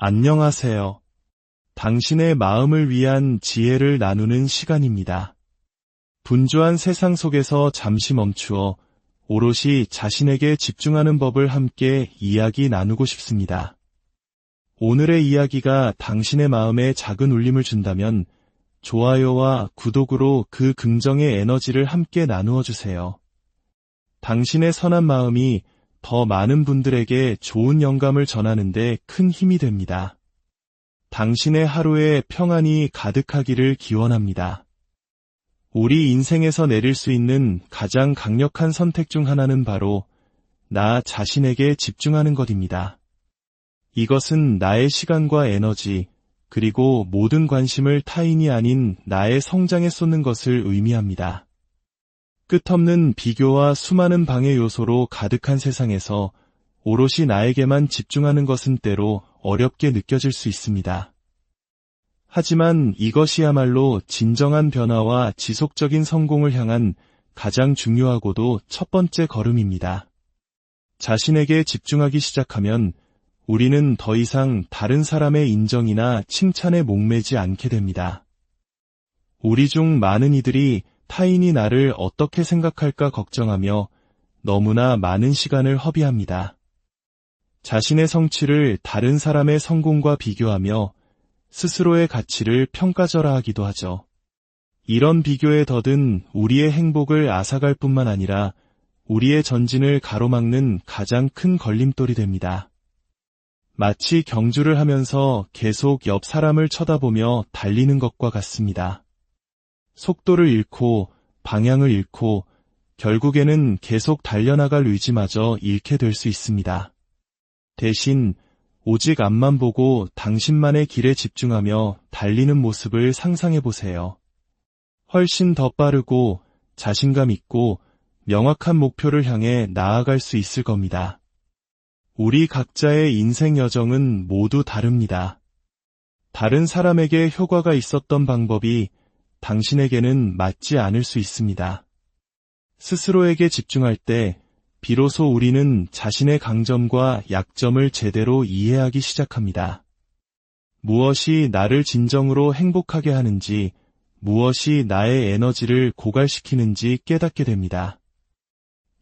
안녕하세요. 당신의 마음을 위한 지혜를 나누는 시간입니다. 분주한 세상 속에서 잠시 멈추어 오롯이 자신에게 집중하는 법을 함께 이야기 나누고 싶습니다. 오늘의 이야기가 당신의 마음에 작은 울림을 준다면 좋아요와 구독으로 그 긍정의 에너지를 함께 나누어 주세요. 당신의 선한 마음이 더 많은 분들에게 좋은 영감을 전하는데 큰 힘이 됩니다. 당신의 하루에 평안이 가득하기를 기원합니다. 우리 인생에서 내릴 수 있는 가장 강력한 선택 중 하나는 바로 나 자신에게 집중하는 것입니다. 이것은 나의 시간과 에너지, 그리고 모든 관심을 타인이 아닌 나의 성장에 쏟는 것을 의미합니다. 끝없는 비교와 수많은 방해 요소로 가득한 세상에서 오롯이 나에게만 집중하는 것은 때로 어렵게 느껴질 수 있습니다. 하지만 이것이야말로 진정한 변화와 지속적인 성공을 향한 가장 중요하고도 첫 번째 걸음입니다. 자신에게 집중하기 시작하면 우리는 더 이상 다른 사람의 인정이나 칭찬에 목매지 않게 됩니다. 우리 중 많은 이들이 타인이 나를 어떻게 생각할까 걱정하며 너무나 많은 시간을 허비합니다. 자신의 성취를 다른 사람의 성공과 비교하며 스스로의 가치를 평가절하하기도 하죠. 이런 비교에 더든 우리의 행복을 앗아갈 뿐만 아니라 우리의 전진을 가로막는 가장 큰 걸림돌이 됩니다. 마치 경주를 하면서 계속 옆 사람을 쳐다보며 달리는 것과 같습니다. 속도를 잃고 방향을 잃고 결국에는 계속 달려나갈 의지마저 잃게 될 수 있습니다. 대신 오직 앞만 보고 당신만의 길에 집중하며 달리는 모습을 상상해 보세요. 훨씬 더 빠르고 자신감 있고 명확한 목표를 향해 나아갈 수 있을 겁니다. 우리 각자의 인생 여정은 모두 다릅니다. 다른 사람에게 효과가 있었던 방법이 당신에게는 맞지 않을 수 있습니다. 스스로에게 집중할 때 비로소 우리는 자신의 강점과 약점을 제대로 이해하기 시작합니다. 무엇이 나를 진정으로 행복하게 하는지, 무엇이 나의 에너지를 고갈시키는지 깨닫게 됩니다.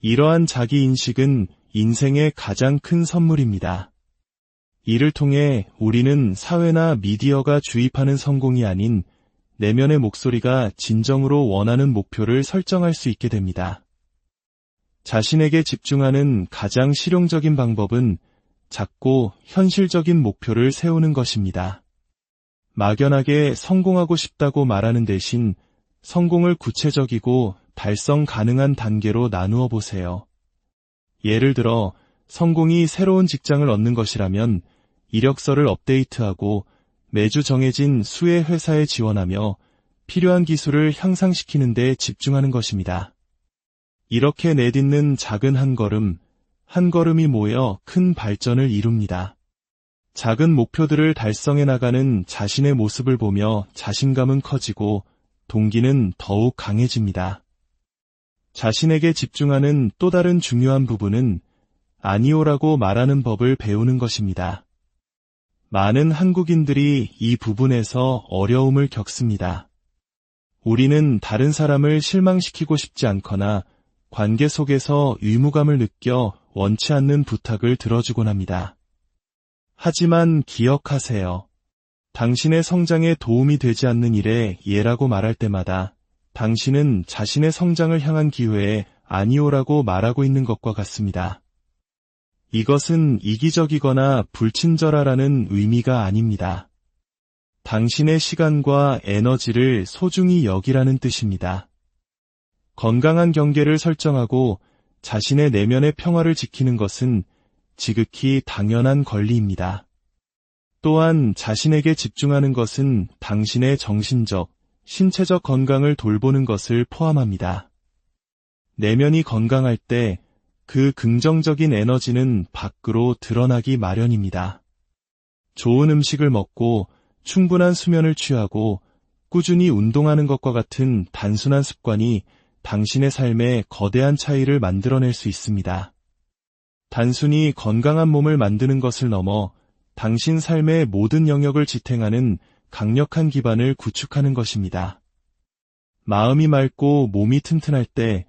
이러한 자기 인식은 인생의 가장 큰 선물입니다. 이를 통해 우리는 사회나 미디어가 주입하는 성공이 아닌 내면의 목소리가 진정으로 원하는 목표를 설정할 수 있게 됩니다. 자신에게 집중하는 가장 실용적인 방법은 작고 현실적인 목표를 세우는 것입니다. 막연하게 성공하고 싶다고 말하는 대신 성공을 구체적이고 달성 가능한 단계로 나누어 보세요. 예를 들어 성공이 새로운 직장을 얻는 것이라면 이력서를 업데이트하고 매주 정해진 수의 회사에 지원하며 필요한 기술을 향상시키는 데 집중하는 것입니다. 이렇게 내딛는 작은 한 걸음, 한 걸음이 모여 큰 발전을 이룹니다. 작은 목표들을 달성해 나가는 자신의 모습을 보며 자신감은 커지고 동기는 더욱 강해집니다. 자신에게 집중하는 또 다른 중요한 부분은 아니오라고 말하는 법을 배우는 것입니다. 많은 한국인들이 이 부분에서 어려움을 겪습니다. 우리는 다른 사람을 실망시키고 싶지 않거나 관계 속에서 의무감을 느껴 원치 않는 부탁을 들어주곤 합니다. 하지만 기억하세요. 당신의 성장에 도움이 되지 않는 일에 예라고 말할 때마다 당신은 자신의 성장을 향한 기회에 아니오라고 말하고 있는 것과 같습니다. 이것은 이기적이거나 불친절하라는 의미가 아닙니다. 당신의 시간과 에너지를 소중히 여기라는 뜻입니다. 건강한 경계를 설정하고 자신의 내면의 평화를 지키는 것은 지극히 당연한 권리입니다. 또한 자신에게 집중하는 것은 당신의 정신적, 신체적 건강을 돌보는 것을 포함합니다. 내면이 건강할 때 그 긍정적인 에너지는 밖으로 드러나기 마련입니다. 좋은 음식을 먹고 충분한 수면을 취하고 꾸준히 운동하는 것과 같은 단순한 습관이 당신의 삶에 거대한 차이를 만들어낼 수 있습니다. 단순히 건강한 몸을 만드는 것을 넘어 당신 삶의 모든 영역을 지탱하는 강력한 기반을 구축하는 것입니다. 마음이 맑고 몸이 튼튼할 때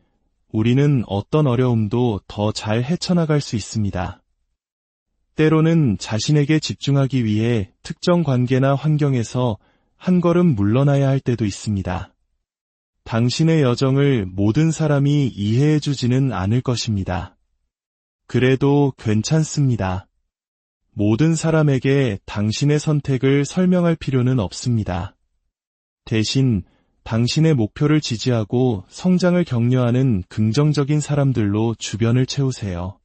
우리는 어떤 어려움도 더 잘 헤쳐나갈 수 있습니다. 때로는 자신에게 집중하기 위해 특정 관계나 환경에서 한 걸음 물러나야 할 때도 있습니다. 당신의 여정을 모든 사람이 이해해 주지는 않을 것입니다. 그래도 괜찮습니다. 모든 사람에게 당신의 선택을 설명할 필요는 없습니다. 대신 당신의 목표를 지지하고 성장을 격려하는 긍정적인 사람들로 주변을 채우세요.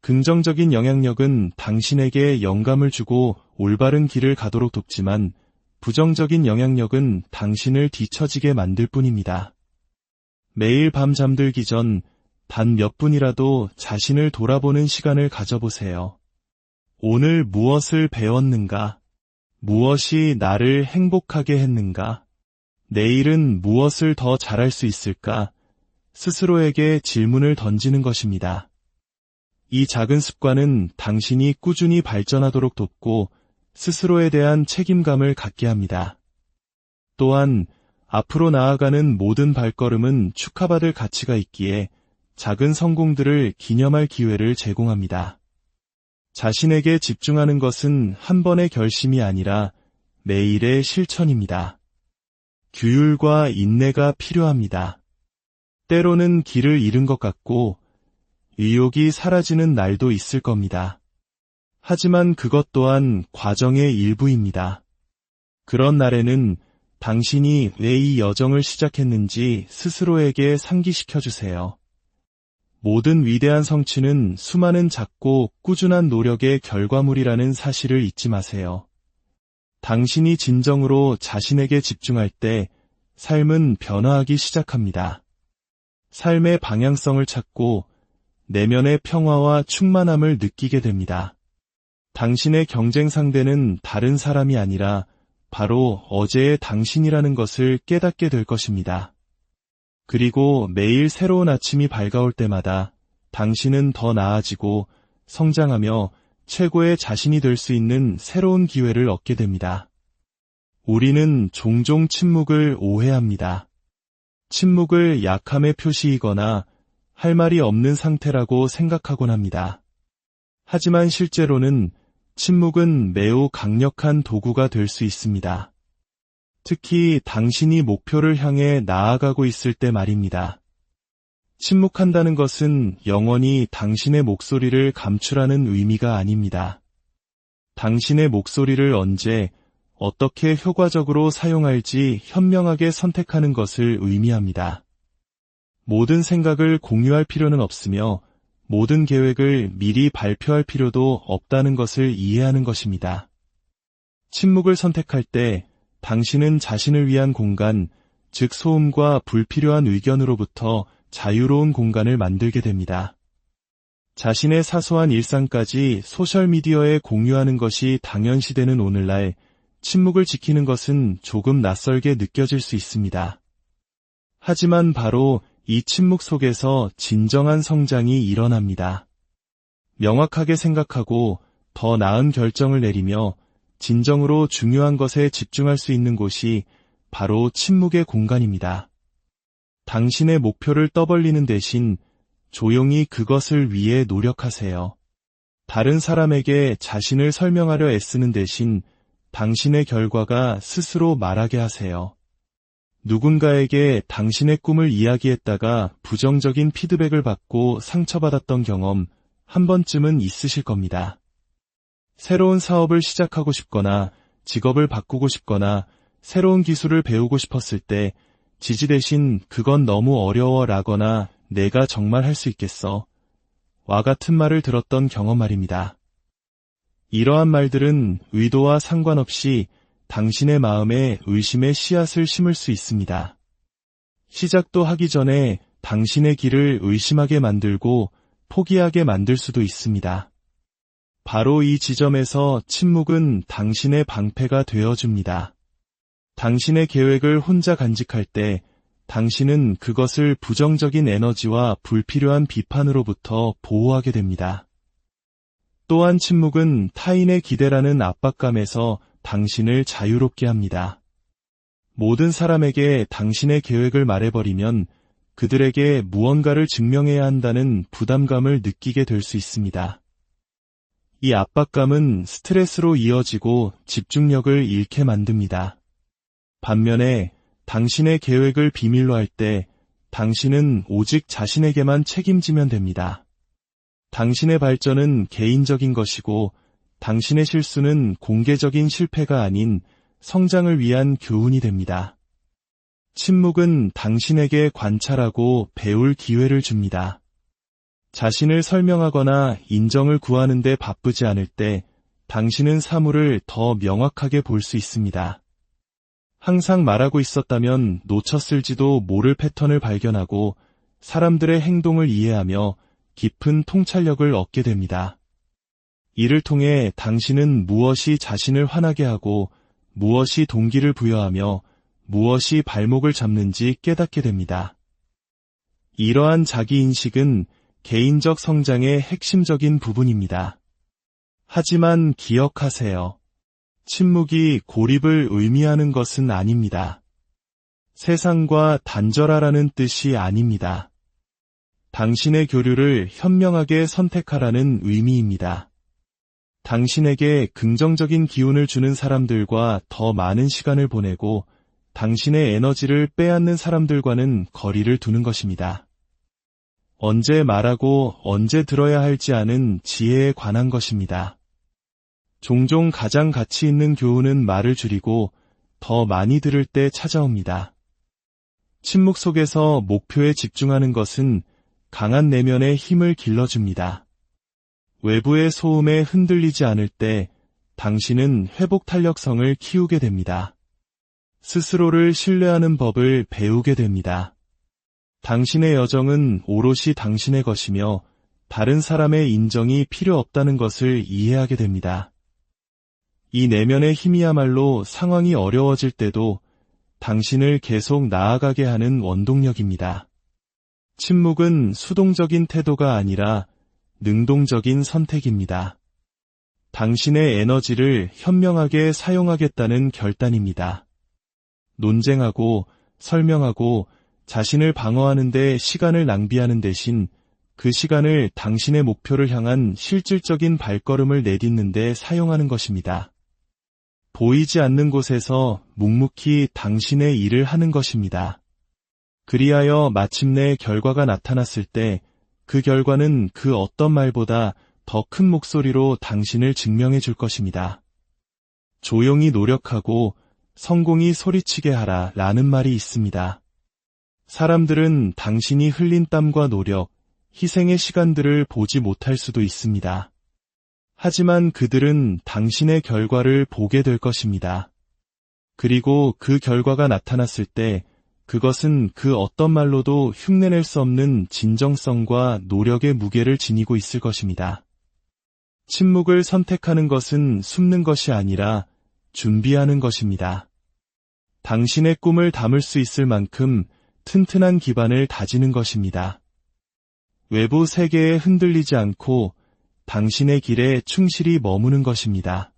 긍정적인 영향력은 당신에게 영감을 주고 올바른 길을 가도록 돕지만 부정적인 영향력은 당신을 뒤처지게 만들 뿐입니다. 매일 밤 잠들기 전 단 몇 분이라도 자신을 돌아보는 시간을 가져보세요. 오늘 무엇을 배웠는가? 무엇이 나를 행복하게 했는가? 내일은 무엇을 더 잘할 수 있을까? 스스로에게 질문을 던지는 것입니다. 이 작은 습관은 당신이 꾸준히 발전하도록 돕고 스스로에 대한 책임감을 갖게 합니다. 또한 앞으로 나아가는 모든 발걸음은 축하받을 가치가 있기에 작은 성공들을 기념할 기회를 제공합니다. 자신에게 집중하는 것은 한 번의 결심이 아니라 매일의 실천입니다. 규율과 인내가 필요합니다. 때로는 길을 잃은 것 같고 의욕이 사라지는 날도 있을 겁니다. 하지만 그것 또한 과정의 일부입니다. 그런 날에는 당신이 왜 이 여정을 시작했는지 스스로에게 상기시켜 주세요. 모든 위대한 성취는 수많은 작고 꾸준한 노력의 결과물이라는 사실을 잊지 마세요. 당신이 진정으로 자신에게 집중할 때 삶은 변화하기 시작합니다. 삶의 방향성을 찾고 내면의 평화와 충만함을 느끼게 됩니다. 당신의 경쟁 상대는 다른 사람이 아니라 바로 어제의 당신이라는 것을 깨닫게 될 것입니다. 그리고 매일 새로운 아침이 밝아올 때마다 당신은 더 나아지고 성장하며 최고의 자신이 될 수 있는 새로운 기회를 얻게 됩니다. 우리는 종종 침묵을 오해합니다. 침묵을 약함의 표시이거나 할 말이 없는 상태라고 생각하곤 합니다. 하지만 실제로는 침묵은 매우 강력한 도구가 될 수 있습니다. 특히 당신이 목표를 향해 나아가고 있을 때 말입니다. 침묵한다는 것은 영원히 당신의 목소리를 감출하는 의미가 아닙니다. 당신의 목소리를 언제, 어떻게 효과적으로 사용할지 현명하게 선택하는 것을 의미합니다. 모든 생각을 공유할 필요는 없으며 모든 계획을 미리 발표할 필요도 없다는 것을 이해하는 것입니다. 침묵을 선택할 때 당신은 자신을 위한 공간, 즉 소음과 불필요한 의견으로부터 자유로운 공간을 만들게 됩니다. 자신의 사소한 일상까지 소셜미디어에 공유하는 것이 당연시되는 오늘날 침묵을 지키는 것은 조금 낯설게 느껴질 수 있습니다. 하지만 바로 이 침묵 속에서 진정한 성장이 일어납니다. 명확하게 생각하고 더 나은 결정을 내리며 진정으로 중요한 것에 집중할 수 있는 곳이 바로 침묵의 공간입니다. 당신의 목표를 떠벌리는 대신 조용히 그것을 위해 노력하세요. 다른 사람에게 자신을 설명하려 애쓰는 대신 당신의 결과가 스스로 말하게 하세요. 누군가에게 당신의 꿈을 이야기했다가 부정적인 피드백을 받고 상처받았던 경험 한 번쯤은 있으실 겁니다. 새로운 사업을 시작하고 싶거나 직업을 바꾸고 싶거나 새로운 기술을 배우고 싶었을 때 지지 대신 그건 너무 어려워 라거나 내가 정말 할 수 있겠어. 와 같은 말을 들었던 경험 말입니다. 이러한 말들은 의도와 상관없이 당신의 마음에 의심의 씨앗을 심을 수 있습니다. 시작도 하기 전에 당신의 길을 의심하게 만들고 포기하게 만들 수도 있습니다. 바로 이 지점에서 침묵은 당신의 방패가 되어줍니다. 당신의 계획을 혼자 간직할 때 당신은 그것을 부정적인 에너지와 불필요한 비판으로부터 보호하게 됩니다. 또한 침묵은 타인의 기대라는 압박감에서 당신을 자유롭게 합니다. 모든 사람에게 당신의 계획을 말해버리면 그들에게 무언가를 증명해야 한다는 부담감을 느끼게 될 수 있습니다. 이 압박감은 스트레스로 이어지고 집중력을 잃게 만듭니다. 반면에 당신의 계획을 비밀로 할 때 당신은 오직 자신에게만 책임지면 됩니다. 당신의 발전은 개인적인 것이고 당신의 실수는 공개적인 실패가 아닌 성장을 위한 교훈이 됩니다. 침묵은 당신에게 관찰하고 배울 기회를 줍니다. 자신을 설명하거나 인정을 구하는데 바쁘지 않을 때 당신은 사물을 더 명확하게 볼 수 있습니다. 항상 말하고 있었다면 놓쳤을지도 모를 패턴을 발견하고 사람들의 행동을 이해하며 깊은 통찰력을 얻게 됩니다. 이를 통해 당신은 무엇이 자신을 화나게 하고 무엇이 동기를 부여하며 무엇이 발목을 잡는지 깨닫게 됩니다. 이러한 자기인식은 개인적 성장의 핵심적인 부분입니다. 하지만 기억하세요. 침묵이 고립을 의미하는 것은 아닙니다. 세상과 단절하라는 뜻이 아닙니다. 당신의 교류를 현명하게 선택하라는 의미입니다. 당신에게 긍정적인 기운을 주는 사람들과 더 많은 시간을 보내고 당신의 에너지를 빼앗는 사람들과는 거리를 두는 것입니다. 언제 말하고 언제 들어야 할지 아는 지혜에 관한 것입니다. 종종 가장 가치 있는 교훈은 말을 줄이고 더 많이 들을 때 찾아옵니다. 침묵 속에서 목표에 집중하는 것은 강한 내면의 힘을 길러줍니다. 외부의 소음에 흔들리지 않을 때 당신은 회복 탄력성을 키우게 됩니다. 스스로를 신뢰하는 법을 배우게 됩니다. 당신의 여정은 오롯이 당신의 것이며 다른 사람의 인정이 필요 없다는 것을 이해하게 됩니다. 이 내면의 힘이야말로 상황이 어려워질 때도 당신을 계속 나아가게 하는 원동력입니다. 침묵은 수동적인 태도가 아니라 능동적인 선택입니다. 당신의 에너지를 현명하게 사용하겠다는 결단입니다. 논쟁하고 설명하고 자신을 방어하는데 시간을 낭비하는 대신 그 시간을 당신의 목표를 향한 실질적인 발걸음을 내딛는데 사용하는 것입니다. 보이지 않는 곳에서 묵묵히 당신의 일을 하는 것입니다. 그리하여 마침내 결과가 나타났을 때 그 결과는 그 어떤 말보다 더 큰 목소리로 당신을 증명해 줄 것입니다. 조용히 노력하고 성공이 소리치게 하라 라는 말이 있습니다. 사람들은 당신이 흘린 땀과 노력, 희생의 시간들을 보지 못할 수도 있습니다. 하지만 그들은 당신의 결과를 보게 될 것입니다. 그리고 그 결과가 나타났을 때 그것은 그 어떤 말로도 흉내낼 수 없는 진정성과 노력의 무게를 지니고 있을 것입니다. 침묵을 선택하는 것은 숨는 것이 아니라 준비하는 것입니다. 당신의 꿈을 담을 수 있을 만큼 튼튼한 기반을 다지는 것입니다. 외부 세계에 흔들리지 않고 당신의 길에 충실히 머무는 것입니다.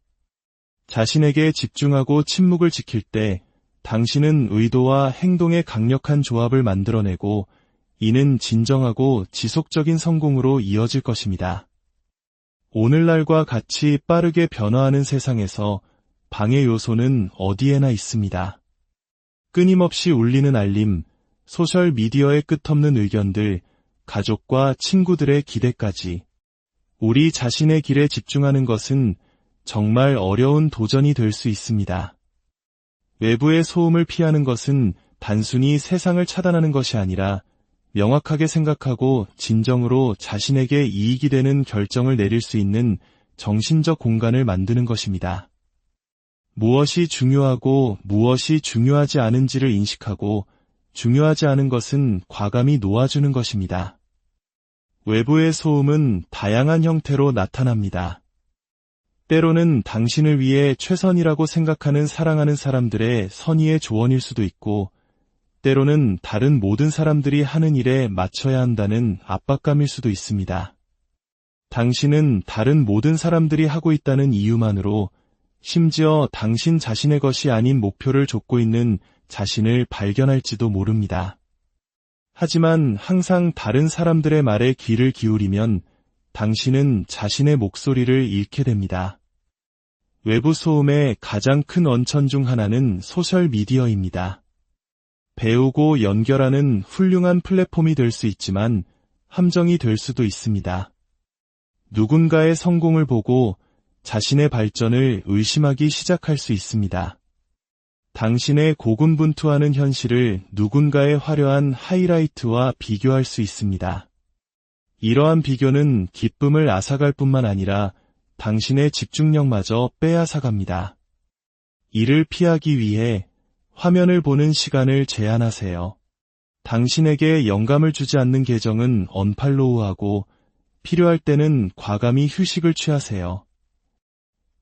자신에게 집중하고 침묵을 지킬 때 당신은 의도와 행동의 강력한 조합을 만들어내고 이는 진정하고 지속적인 성공으로 이어질 것입니다. 오늘날과 같이 빠르게 변화하는 세상에서 방해 요소는 어디에나 있습니다. 끊임없이 울리는 알림, 소셜 미디어의 끝없는 의견들, 가족과 친구들의 기대까지 우리 자신의 길에 집중하는 것은 정말 어려운 도전이 될 수 있습니다. 외부의 소음을 피하는 것은 단순히 세상을 차단하는 것이 아니라 명확하게 생각하고 진정으로 자신에게 이익이 되는 결정을 내릴 수 있는 정신적 공간을 만드는 것입니다. 무엇이 중요하고 무엇이 중요하지 않은지를 인식하고 중요하지 않은 것은 과감히 놓아주는 것입니다. 외부의 소음은 다양한 형태로 나타납니다. 때로는 당신을 위해 최선이라고 생각하는 사랑하는 사람들의 선의의 조언일 수도 있고, 때로는 다른 모든 사람들이 하는 일에 맞춰야 한다는 압박감일 수도 있습니다. 당신은 다른 모든 사람들이 하고 있다는 이유만으로 심지어 당신 자신의 것이 아닌 목표를 좇고 있는 자신을 발견할지도 모릅니다. 하지만 항상 다른 사람들의 말에 귀를 기울이면 당신은 자신의 목소리를 잃게 됩니다. 외부 소음의 가장 큰 원천 중 하나는 소셜 미디어입니다. 배우고 연결하는 훌륭한 플랫폼이 될 수 있지만 함정이 될 수도 있습니다. 누군가의 성공을 보고 자신의 발전을 의심하기 시작할 수 있습니다. 당신의 고군분투하는 현실을 누군가의 화려한 하이라이트와 비교할 수 있습니다. 이러한 비교는 기쁨을 앗아갈 뿐만 아니라 당신의 집중력마저 빼앗아갑니다. 이를 피하기 위해 화면을 보는 시간을 제한하세요. 당신에게 영감을 주지 않는 계정은 언팔로우하고 필요할 때는 과감히 휴식을 취하세요.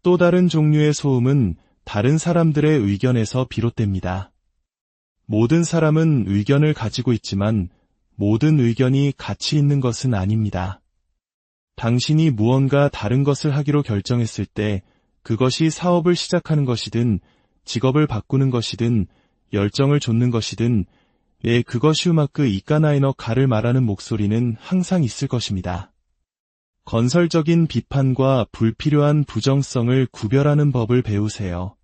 또 다른 종류의 소음은 다른 사람들의 의견에서 비롯됩니다. 모든 사람은 의견을 가지고 있지만 모든 의견이 가치 있는 것은 아닙니다. 당신이 무언가 다른 것을 하기로 결정했을 때 그것이 사업을 시작하는 것이든 직업을 바꾸는 것이든 열정을 좇는 것이든 예, 그것이 음악그 이까나이너 가를 말하는 목소리는 항상 있을 것입니다. 건설적인 비판과 불필요한 부정성을 구별하는 법을 배우세요.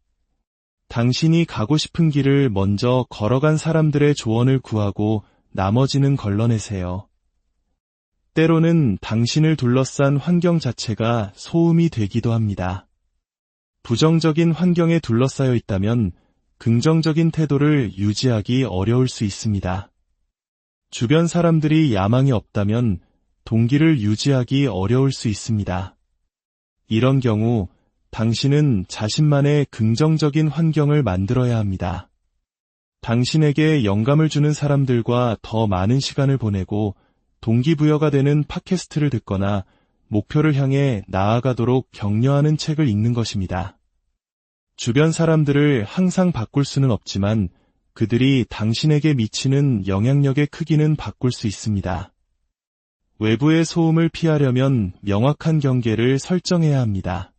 당신이 가고 싶은 길을 먼저 걸어간 사람들의 조언을 구하고 나머지는 걸러내세요. 때로는 당신을 둘러싼 환경 자체가 소음이 되기도 합니다. 부정적인 환경에 둘러싸여 있다면 긍정적인 태도를 유지하기 어려울 수 있습니다. 주변 사람들이 야망이 없다면 동기를 유지하기 어려울 수 있습니다. 이런 경우 당신은 자신만의 긍정적인 환경을 만들어야 합니다. 당신에게 영감을 주는 사람들과 더 많은 시간을 보내고 동기부여가 되는 팟캐스트를 듣거나 목표를 향해 나아가도록 격려하는 책을 읽는 것입니다. 주변 사람들을 항상 바꿀 수는 없지만 그들이 당신에게 미치는 영향력의 크기는 바꿀 수 있습니다. 외부의 소음을 피하려면 명확한 경계를 설정해야 합니다.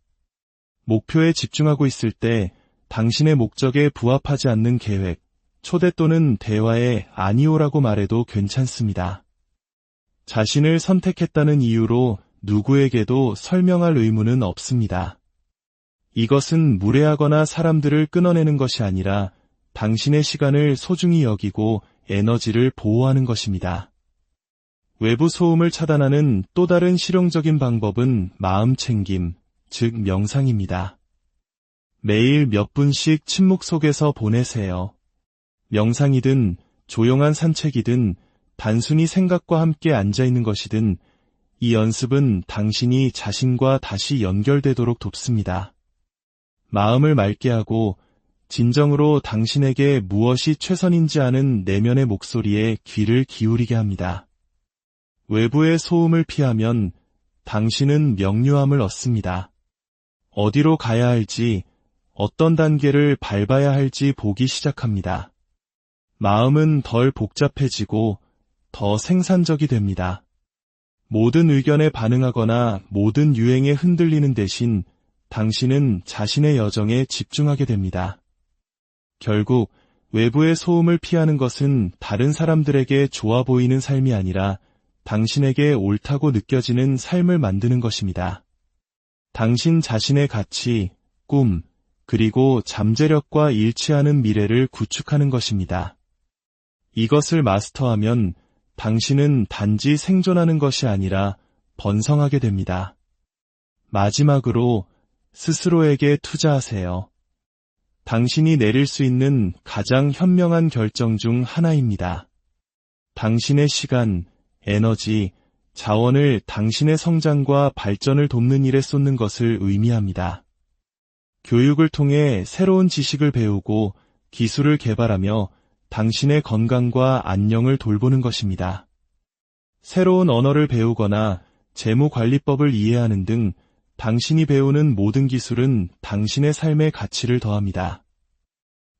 목표에 집중하고 있을 때 당신의 목적에 부합하지 않는 계획, 초대 또는 대화에 아니오라고 말해도 괜찮습니다. 자신을 선택했다는 이유로 누구에게도 설명할 의무는 없습니다. 이것은 무례하거나 사람들을 끊어내는 것이 아니라 당신의 시간을 소중히 여기고 에너지를 보호하는 것입니다. 외부 소음을 차단하는 또 다른 실용적인 방법은 마음 챙김, 즉 명상입니다. 매일 몇 분씩 침묵 속에서 보내세요. 명상이든 조용한 산책이든 단순히 생각과 함께 앉아 있는 것이든 이 연습은 당신이 자신과 다시 연결되도록 돕습니다. 마음을 맑게 하고 진정으로 당신에게 무엇이 최선인지 아는 내면의 목소리에 귀를 기울이게 합니다. 외부의 소음을 피하면 당신은 명료함을 얻습니다. 어디로 가야 할지, 어떤 단계를 밟아야 할지 보기 시작합니다. 마음은 덜 복잡해지고 더 생산적이 됩니다. 모든 의견에 반응하거나 모든 유행에 흔들리는 대신 당신은 자신의 여정에 집중하게 됩니다. 결국 외부의 소음을 피하는 것은 다른 사람들에게 좋아 보이는 삶이 아니라 당신에게 옳다고 느껴지는 삶을 만드는 것입니다. 당신 자신의 가치, 꿈, 그리고 잠재력과 일치하는 미래를 구축하는 것입니다. 이것을 마스터하면 당신은 단지 생존하는 것이 아니라 번성하게 됩니다. 마지막으로 스스로에게 투자하세요. 당신이 내릴 수 있는 가장 현명한 결정 중 하나입니다. 당신의 시간, 에너지, 자원을 당신의 성장과 발전을 돕는 일에 쏟는 것을 의미합니다. 교육을 통해 새로운 지식을 배우고 기술을 개발하며 당신의 건강과 안녕을 돌보는 것입니다. 새로운 언어를 배우거나 재무관리법을 이해하는 등 당신이 배우는 모든 기술은 당신의 삶의 가치를 더합니다.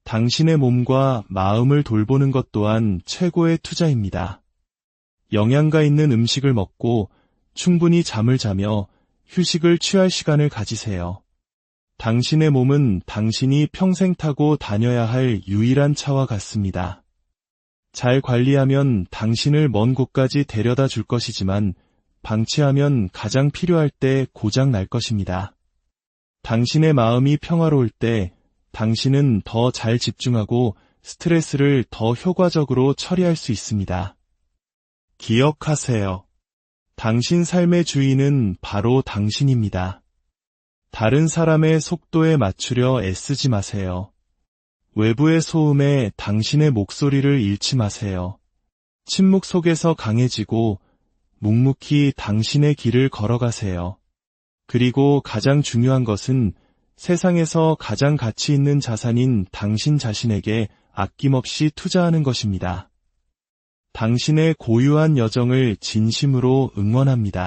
당신의 몸과 마음을 돌보는 것 또한 최고의 투자입니다. 영양가 있는 음식을 먹고 충분히 잠을 자며 휴식을 취할 시간을 가지세요. 당신의 몸은 당신이 평생 타고 다녀야 할 유일한 차와 같습니다. 잘 관리하면 당신을 먼 곳까지 데려다 줄 것이지만 방치하면 가장 필요할 때 고장 날 것입니다. 당신의 마음이 평화로울 때 당신은 더 잘 집중하고 스트레스를 더 효과적으로 처리할 수 있습니다. 기억하세요. 당신 삶의 주인은 바로 당신입니다. 다른 사람의 속도에 맞추려 애쓰지 마세요. 외부의 소음에 당신의 목소리를 잃지 마세요. 침묵 속에서 강해지고 묵묵히 당신의 길을 걸어가세요. 그리고 가장 중요한 것은 세상에서 가장 가치 있는 자산인 당신 자신에게 아낌없이 투자하는 것입니다. 당신의 고유한 여정을 진심으로 응원합니다.